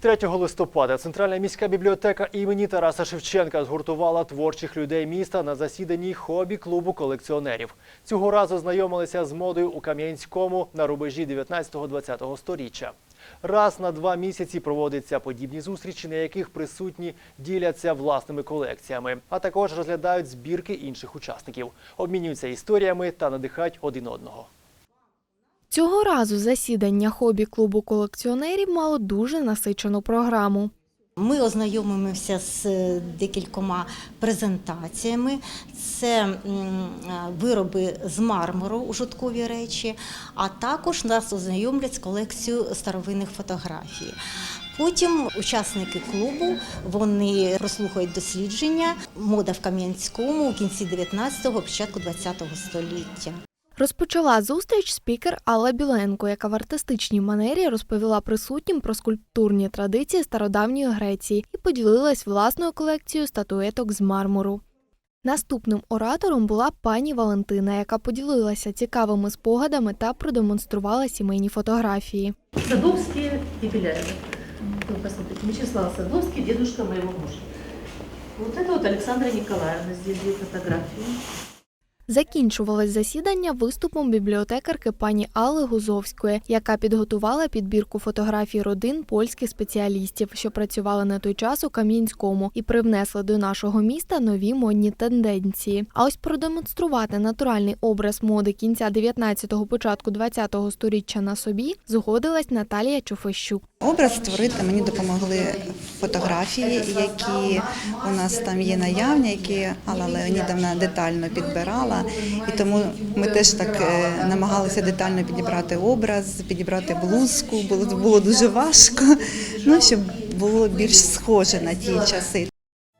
3 листопада Центральна міська бібліотека імені Тараса Шевченка згуртувала творчих людей міста на засіданні хобі-клубу колекціонерів. Цього разу знайомилися з модою у Кам'янському на рубежі 19-20 сторіччя. Раз на два місяці проводяться подібні зустрічі, на яких присутні діляться власними колекціями, а також розглядають збірки інших учасників, обмінюються історіями та надихають один одного. Цього разу засідання хобі-клубу колекціонерів мало дуже насичену програму. Ми ознайомимося з е, декількома презентаціями. Це е, вироби з мармуру, ужиткові речі, а також нас ознайомлять з колекцією старовинних фотографій. Потім учасники клубу вони прослухають дослідження мода в Кам'янському у кінці 19-го, початку 20-го століття. Розпочала зустріч спікер Алла Біленко, яка в артистичній манері розповіла присутнім про скульптурні традиції стародавньої Греції і поділилась власною колекцією статуеток з мармуру. Наступним оратором була пані Валентина, яка поділилася цікавими спогадами та продемонструвала сімейні фотографії. Садовские и Беляевы. Вы посмотрите, Мячеслав Садовский, дедушка моего мужа. Вот это вот Александра Николаевна, здесь две фотографии. Закінчувалось засідання виступом бібліотекарки пані Алли Гузовської, яка підготувала підбірку фотографій родин польських спеціалістів, що працювали на той час у Кам'янському, і привнесли до нашого міста нові модні тенденції. А ось продемонструвати натуральний образ моди кінця 19-го, початку 20-го сторіччя на собі згодилась Наталія Чуфещук. Образ створити мені допомогли фотографії, які у нас там є наявні, які Алла Леонідовна детально підбирала. І тому ми теж так е, намагалися детально підібрати образ, підібрати блузку. Було було дуже важко, ну щоб було більш схоже на ті часи.